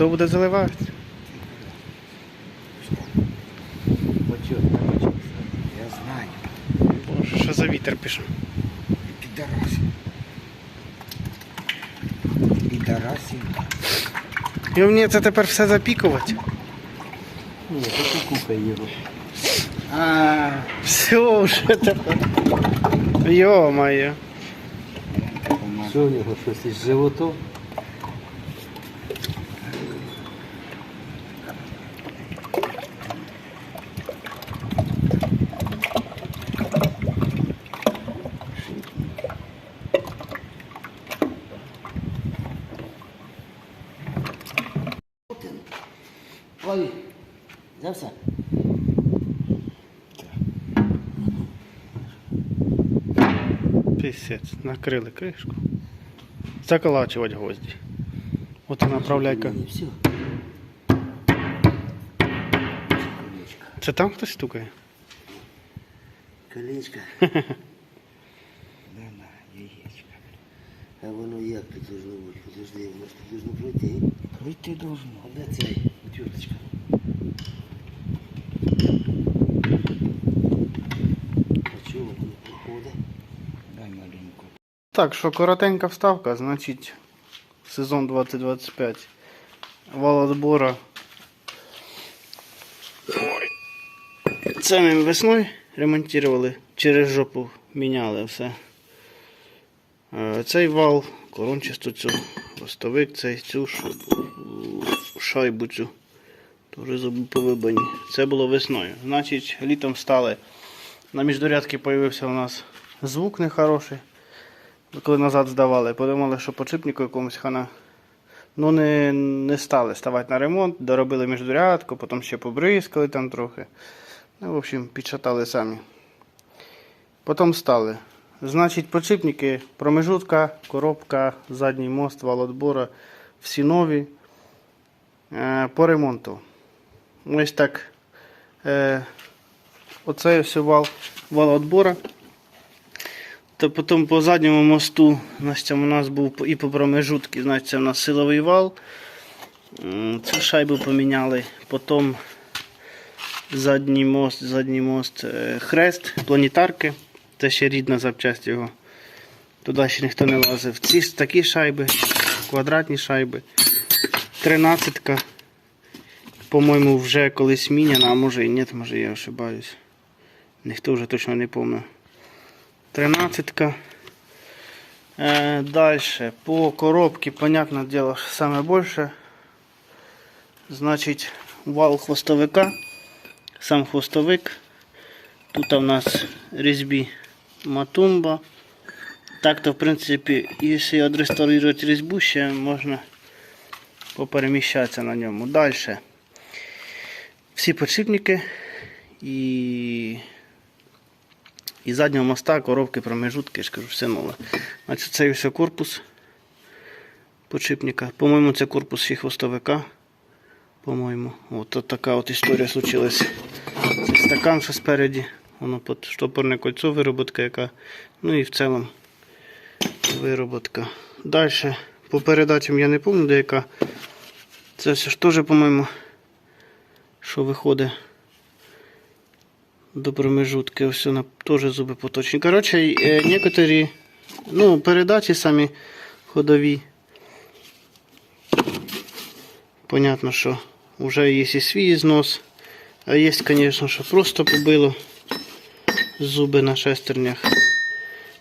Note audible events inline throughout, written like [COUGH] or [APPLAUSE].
хто буде заливати? Я знаю. Боже, що за вітер пішов? Підараси. Підараси. І мені це тепер все запікувати. Ні, то ти купай його. А, Все вже тепер. Йо-моє. що у нього щось із животом? Ой, за все. Пісець, накрили кришку. Заколачувати гвозді. От і направляйка. Все. Це там хтось стукає? Колечко. [LAUGHS] На, на, яєчко. А воно як тут должно бути? Подожди, у нас тут должно пройти. Пройти должно. Де цей? Тюточка. А чого воно не проходить? Дай маленьку. Так, що коротенька вставка, значить сезон 2025. Вал отбора. Це ми весною ремонтували, через жопу міняли все. Е, Цей вал, корончасту цю, хвостовик цей, цю шайбу цю. Зуби повибані. Це було весною. Значить, літом стали. На міждорядки з'явився у нас звук нехороший. Коли назад здавали, подумали, що подшипнику якомусь хана. Ну, не, не стали ставати на ремонт, доробили міждорядку, потім ще побризкали там трохи. Ну, в общем, підшатали самі. Потім стали. Значить, подшипники, промежутка, коробка, задній мост, вал отбора, всі нові. Е, по ремонту. Ось так. Е, оцей ось вал, вал отбора. То потім по задньому мосту значить, у нас був і по промежутки, значить, у нас силовий вал. Цю шайбу поміняли. Потім задній мост, задній мост, е, хрест, планетарки. Це ще рідна запчасть його. Туди ще ніхто не лазив. Ці такі шайби, квадратні шайби. Тринадцятка. По-моєму, вже колись міняна, а може і ні, може я ошибаюсь. Ніхто вже точно не пам'ятає. Тринадцятка. Е, дальше. По коробке, понятное дело, самое больше. Значить, вал хвостовика. Сам хвостовик. Тут у нас різьбі матумба. Так-то, в принципі, якщо відреставрувати різьбу, ще можна попереміщатися на ньому. Дальше. Всі подшипники і і заднього моста, коробки, промежутки, я ж кажу, все нове. Значить, це ось корпус подшипника. По-моєму, це корпус ще хвостовика. По-моєму. От, от така от історія случилась. Це стакан, що спереді. Воно під штопорне кольцо, вироботка яка. Ну і в цілому вироботка. Далі. По передачам я не пам'ятаю, де яка. Це все ж теж, по-моєму, що виходить до промежутки, ось на теж зуби поточні. Коротше, е, некоторі ну, передачі самі ходові. Понятно, що вже є і свій знос, а є, звісно, що просто побило зуби на шестернях.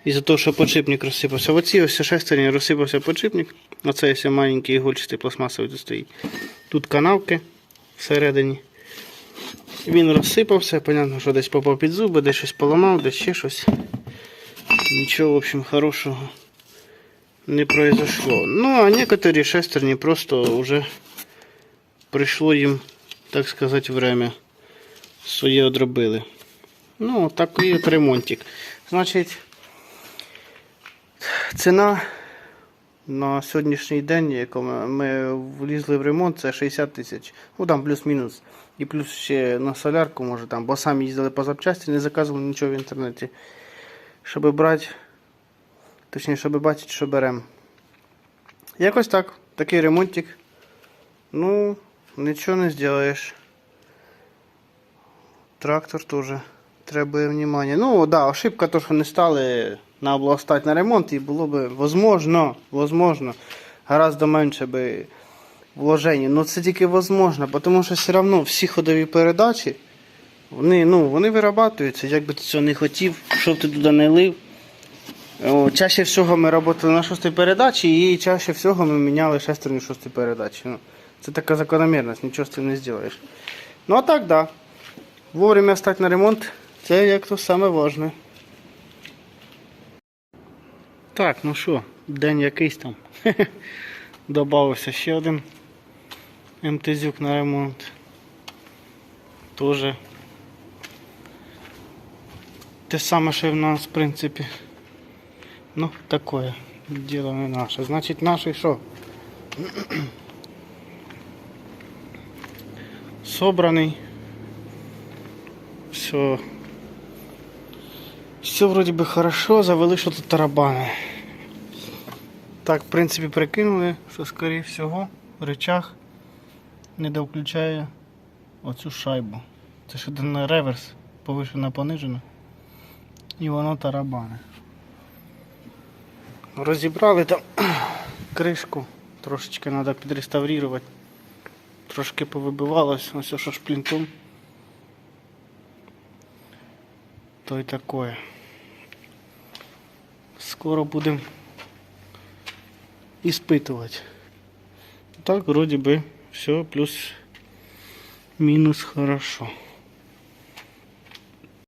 Із-за того, що подшипник розсипався. Оці ось шестерні розсипався подшипник. Оце ось маленький ігольчатий пластмасовий стоїть. Тут канавки всередині. Він розсипався, понятно, що десь попав під зуби, десь щось поламав, десь ще щось. Нічого, в общем, хорошого не произошло. Ну, а некоторі шестерні просто вже прийшло їм, так сказати, время. Своє одробили. Ну, такий от ремонтик. Значить, ціна на сьогоднішній день, яку ми, влізли в ремонт, це 60 тисяч. Ну там плюс-мінус. І плюс ще на солярку, може там, бо самі їздили по запчасті, не заказували нічого в інтернеті. Щоб брати, точніше, щоб бачити, що беремо. Якось так. Такий ремонтик. Ну, нічого не зробиш. Трактор теж требує внимання. Ну, да, ошибка то, що не стали на областать на ремонт, і було б возможно, гораздо менше би вложень. Ну це тільки возможно, тому що все одно всі ходові передачі, вони, ну, вони вирабатуються, як би ти цього не хотів, що ти туди не лив. О, чаще всього ми працювали на шостій передачі і чаще всього ми міняли шестерню шостої передачі. Ну, це така закономірність, нічого з цим не зробиш. Ну а так, да. Вовремя стати на ремонт, це як то саме важне. Так, ну що, день якийсь там. [LAUGHS] Добавився ще один МТЗюк на ремонт. Тоже те саме, що і в нас, в принципі. Ну, такое. Дело не наше. Значить, наше що? [CLEARS THROAT] Собраний. Все. Все вроде бы хорошо, завели що тут тарабани. Так, в принципі, прикинули, що скоріше всього речах не довключає оцю шайбу. Це ж один реверс, повишена понижена. І воно тарабане. Розібрали там [CLEARS THROAT] кришку. Трошечки треба підреставрувати. Трошки повибивалось, ось що шплінтом. То й такое. Скоро будемо іспитувати. Так, вроде бы все, плюс-минус хорошо.